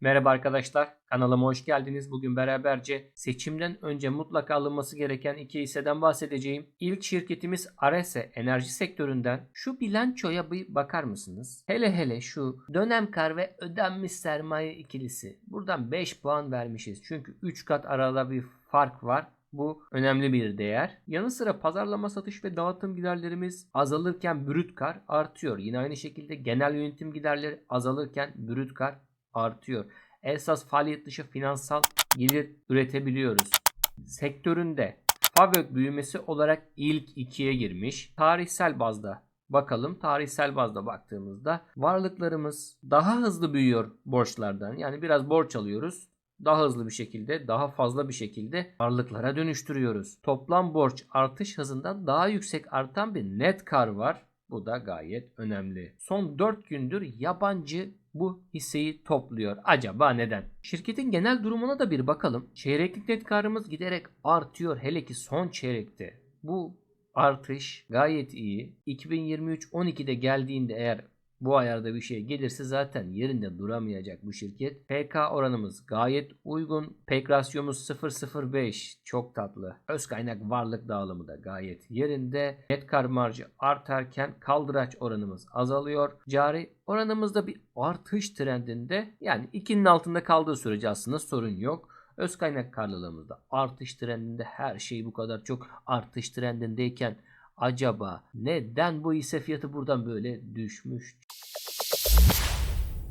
Merhaba arkadaşlar, kanalıma hoş geldiniz. Bugün beraberce seçimden önce mutlaka alınması gereken iki hisseden bahsedeceğim. İlk şirketimiz Arese enerji sektöründen. Şu bilançoya bir bakar mısınız? Hele hele şu dönem kar ve ödenmiş sermaye ikilisi. Buradan 5 puan vermişiz. Çünkü 3 kat arada bir fark var. Bu önemli bir değer. Yanı sıra pazarlama, satış ve dağıtım giderlerimiz azalırken brüt kar artıyor. Yine aynı şekilde genel yönetim giderleri azalırken brüt kar artıyor. Esas faaliyet dışı finansal gelir üretebiliyoruz. Sektöründe FAVÖK büyümesi olarak ilk ikiye girmiş. Tarihsel bazda bakalım. Tarihsel bazda baktığımızda varlıklarımız daha hızlı büyüyor borçlardan. Yani biraz borç alıyoruz. Daha hızlı bir şekilde, daha fazla bir şekilde varlıklara dönüştürüyoruz. Toplam borç artış hızından daha yüksek artan bir net kar var. Bu da gayet önemli. Son 4 gündür yabancı bu hisseyi topluyor. Acaba neden? Şirketin genel durumuna da bir bakalım. Çeyreklik net karımız giderek artıyor hele ki son çeyrekte. Bu artış gayet iyi. 2023 12'de geldiğinde eğer bu ayarda bir şey gelirse zaten yerinde duramayacak bu şirket. PK oranımız gayet uygun. PEK rasyomuz 0.05 çok tatlı. Öz kaynak varlık dağılımı da gayet yerinde. Net kar marjı artarken kaldıraç oranımız azalıyor. Cari oranımızda bir artış trendinde yani 2'nin altında kaldığı sürece aslında sorun yok. Öz kaynak karlılığımızda artış trendinde her şey bu kadar çok artış trendindeyken acaba neden bu hisse fiyatı buradan böyle düşmüş?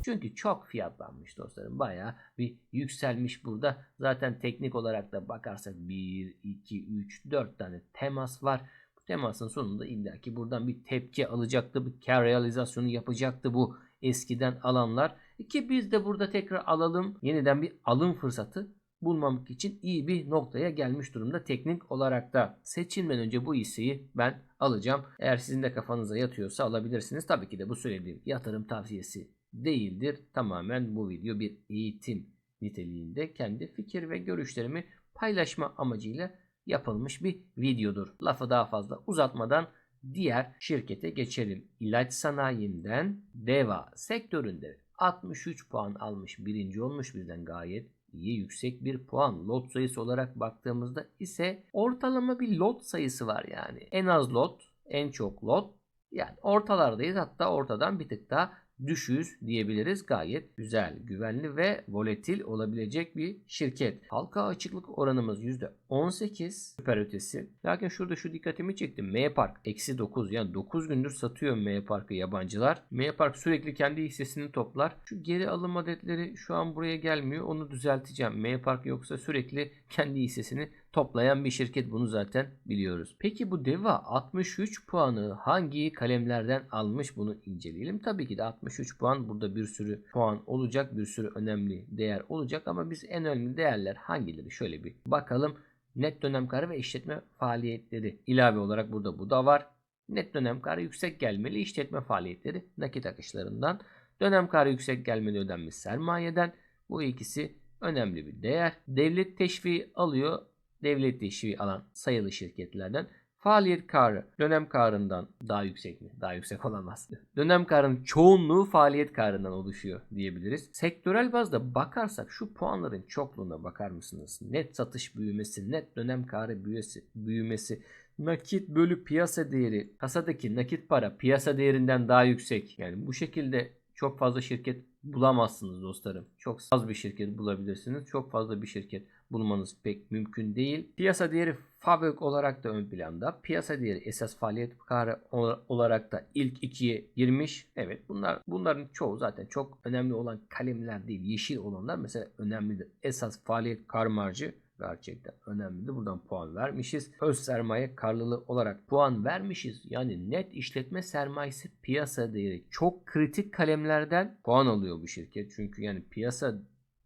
Çünkü çok fiyatlanmış dostlarım. Bayağı bir yükselmiş burada. Zaten teknik olarak da bakarsak 1, 2, 3, 4 tane temas var. Bu temasın sonunda illaki buradan bir tepki alacaktı. Bir kar realizasyonu yapacaktı bu eskiden alanlar. Ki biz de burada tekrar alalım. Yeniden bir alım fırsatı bulmamak için iyi bir noktaya gelmiş durumda teknik olarak da. Seçimden önce bu hisseyi ben alacağım. Eğer sizin de kafanıza yatıyorsa alabilirsiniz. Tabii ki de bu söylediğim yatırım tavsiyesi değildir. Tamamen bu video bir eğitim niteliğinde kendi fikir ve görüşlerimi paylaşma amacıyla yapılmış bir videodur. Lafı daha fazla uzatmadan diğer şirkete geçelim. İlaç sanayinden Deva sektöründe 63 puan almış birinci olmuş bizden gayet iyi yüksek bir puan. Lot sayısı olarak baktığımızda ise ortalama bir lot sayısı var yani. En az lot, en çok lot. Yani ortalardayız hatta ortadan bir tık daha düşüş diyebiliriz. Gayet güzel, güvenli ve volatil olabilecek bir şirket. Halka açıklık oranımız %18 süper ötesi. Lakin şurada şu dikkatimi çekti. M Park eksi 9 yani 9 gündür satıyor M Park'ı yabancılar. M Park sürekli kendi hissesini toplar. Şu geri alım adetleri şu an buraya gelmiyor. Onu düzelteceğim. M Park yoksa sürekli kendi hissesini toplayan bir şirket bunu zaten biliyoruz. Peki bu Deva 63 puanı hangi kalemlerden almış bunu inceleyelim. Tabii ki de 63 puan burada bir sürü puan olacak. Bir sürü önemli değer olacak ama biz en önemli değerler hangileri şöyle bir bakalım. Net dönem karı ve işletme faaliyetleri ilave olarak burada bu da var. Net dönem karı yüksek gelmeli işletme faaliyetleri nakit akışlarından. Dönem karı yüksek gelmeli ödenmiş sermayeden. Bu ikisi önemli bir değer. Devlet teşviği alıyor devlet teşviği alan sayılı şirketlerden faaliyet karı dönem karından daha yüksek mi? Daha yüksek olamaz. Dönem karının çoğunluğu faaliyet karından oluşuyor diyebiliriz. Sektörel bazda bakarsak şu puanların çokluğuna bakar mısınız? Net satış büyümesi, net dönem karı büyümesi, büyümesi nakit bölü piyasa değeri, kasadaki nakit para piyasa değerinden daha yüksek. Yani bu şekilde çok fazla şirket bulamazsınız dostlarım. Çok az bir şirket bulabilirsiniz. Çok fazla bir şirket bulmanız pek mümkün değil. Piyasa değeri FAVÖK olarak da ön planda. Piyasa değeri esas faaliyet karı olarak da ilk ikiye girmiş. Evet bunlar bunların çoğu zaten çok önemli olan kalemler değil. Yeşil olanlar mesela önemlidir. Esas faaliyet kar marjı gerçekten önemlidir. Buradan puan vermişiz. Öz sermaye karlılığı olarak puan vermişiz. Yani net işletme sermayesi piyasa değeri çok kritik kalemlerden puan alıyor bu şirket. Çünkü yani piyasa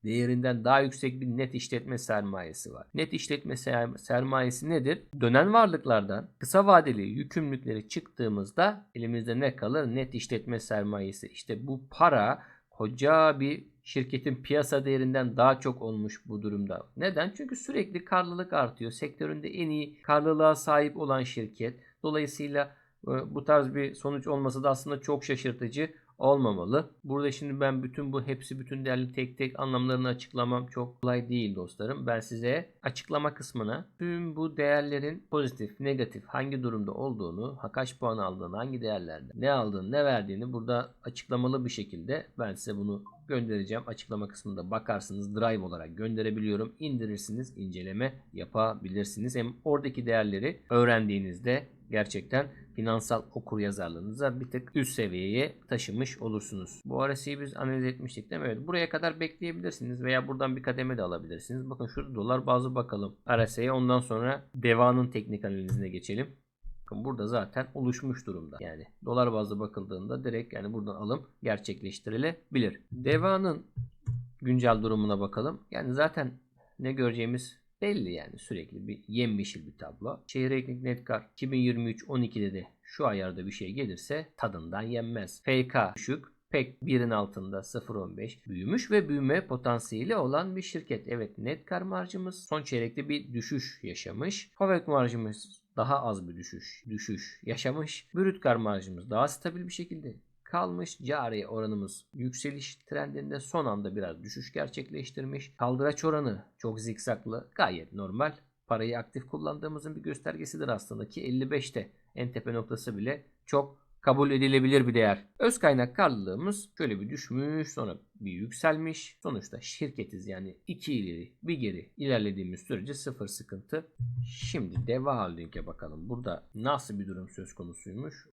değerinden daha yüksek bir net işletme sermayesi var. Net işletme sermayesi nedir? Dönen varlıklardan kısa vadeli yükümlülükleri çıktığımızda elimizde ne kalır? Net işletme sermayesi. İşte bu para koca bir şirketin piyasa değerinden daha çok olmuş bu durumda. Neden? Çünkü sürekli karlılık artıyor. Sektöründe en iyi karlılığa sahip olan şirket. Dolayısıyla e, bu tarz bir sonuç olması da aslında çok şaşırtıcı olmamalı. Burada şimdi ben bütün bu hepsi bütün değerli tek tek anlamlarını açıklamam çok kolay değil dostlarım. Ben size açıklama kısmına tüm bu değerlerin pozitif, negatif hangi durumda olduğunu, kaç puan aldığını, hangi değerlerde ne aldığını, ne verdiğini burada açıklamalı bir şekilde ben size bunu göndereceğim. Açıklama kısmında bakarsınız drive olarak gönderebiliyorum. İndirirsiniz, inceleme yapabilirsiniz. Hem oradaki değerleri öğrendiğinizde gerçekten finansal okur yazarlığınıza bir tık üst seviyeye taşımış olursunuz. Bu RSI'yi biz analiz etmiştik değil mi? Evet. Buraya kadar bekleyebilirsiniz veya buradan bir kademe de alabilirsiniz. Bakın şurada dolar bazı bakalım. RSI'ye ondan sonra devanın teknik analizine geçelim. Bakın burada zaten oluşmuş durumda. Yani dolar bazlı bakıldığında direkt yani buradan alım gerçekleştirilebilir. Devanın güncel durumuna bakalım. Yani zaten ne göreceğimiz belli yani sürekli bir yemyeşil bir tablo. Çeyreklik net kar 2023 12'de de şu ayarda bir şey gelirse tadından yenmez. FK düşük pek birin altında 0.15 büyümüş ve büyüme potansiyeli olan bir şirket. Evet net kar marjımız son çeyrekte bir düşüş yaşamış. Fabrik marjımız daha az bir düşüş düşüş yaşamış. Brüt kar marjımız daha stabil bir şekilde kalmış. Cari oranımız yükseliş trendinde son anda biraz düşüş gerçekleştirmiş. Kaldıraç oranı çok zikzaklı gayet normal. Parayı aktif kullandığımızın bir göstergesidir aslında ki 55'te en tepe noktası bile çok kabul edilebilir bir değer. Öz kaynak karlılığımız şöyle bir düşmüş sonra bir yükselmiş. Sonuçta şirketiz yani iki ileri bir geri ilerlediğimiz sürece sıfır sıkıntı. Şimdi Deva Holding'e bakalım. Burada nasıl bir durum söz konusuymuş?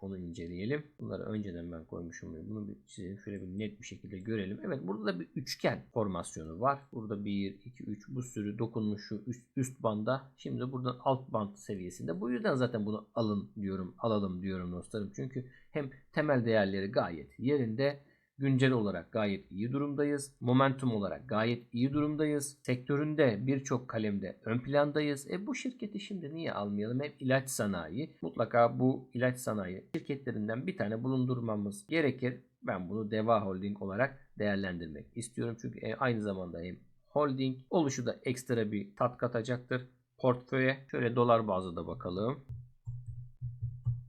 Onu inceleyelim. Bunları önceden ben koymuşum. Bunu bir çizelim. Şöyle bir net bir şekilde görelim. Evet burada da bir üçgen formasyonu var. Burada 1, 2, 3 bu sürü dokunmuş şu üst, üst banda. Şimdi buradan alt band seviyesinde. Bu yüzden zaten bunu alın diyorum. Alalım diyorum dostlarım. Çünkü hem temel değerleri gayet yerinde. Güncel olarak gayet iyi durumdayız. Momentum olarak gayet iyi durumdayız. Sektöründe birçok kalemde ön plandayız. E bu şirketi şimdi niye almayalım? Hem ilaç sanayi. Mutlaka bu ilaç sanayi şirketlerinden bir tane bulundurmamız gerekir. Ben bunu Deva Holding olarak değerlendirmek istiyorum. Çünkü e, aynı zamanda hem holding oluşu da ekstra bir tat katacaktır. Portföye şöyle dolar bazlı da bakalım.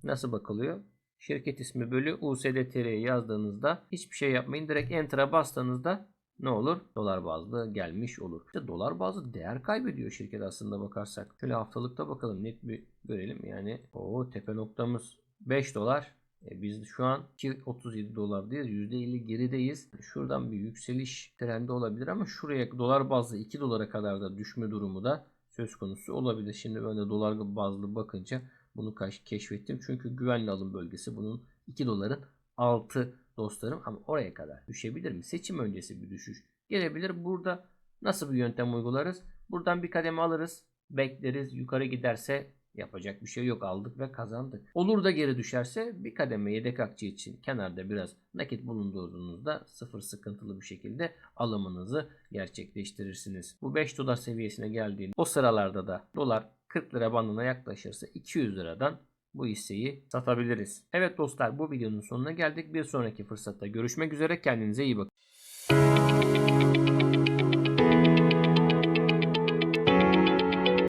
Nasıl bakılıyor? Şirket ismi bölü USDTR'ye yazdığınızda hiçbir şey yapmayın. Direkt Enter'a bastığınızda ne olur? Dolar bazlı gelmiş olur. İşte dolar bazlı değer kaybediyor şirket aslında bakarsak. Şöyle haftalıkta bakalım net bir görelim. Yani o tepe noktamız 5 dolar. E biz şu an 2.37 dolardayız. %50 gerideyiz. Şuradan bir yükseliş trendi olabilir ama şuraya dolar bazlı 2 dolara kadar da düşme durumu da söz konusu olabilir. Şimdi ben de dolar bazlı bakınca bunu keşfettim. Çünkü güvenli alım bölgesi bunun 2 doların altı dostlarım. Ama oraya kadar düşebilir mi? Seçim öncesi bir düşüş gelebilir. Burada nasıl bir yöntem uygularız? Buradan bir kademe alırız. Bekleriz. Yukarı giderse yapacak bir şey yok. Aldık ve kazandık. Olur da geri düşerse bir kademe yedek akçe için kenarda biraz nakit bulunduğunuzda sıfır sıkıntılı bir şekilde alımınızı gerçekleştirirsiniz. Bu 5 dolar seviyesine geldiğinde o sıralarda da dolar 40 lira bandına yaklaşırsa 200 liradan bu hisseyi satabiliriz. Evet dostlar bu videonun sonuna geldik. Bir sonraki fırsatta görüşmek üzere. Kendinize iyi bakın.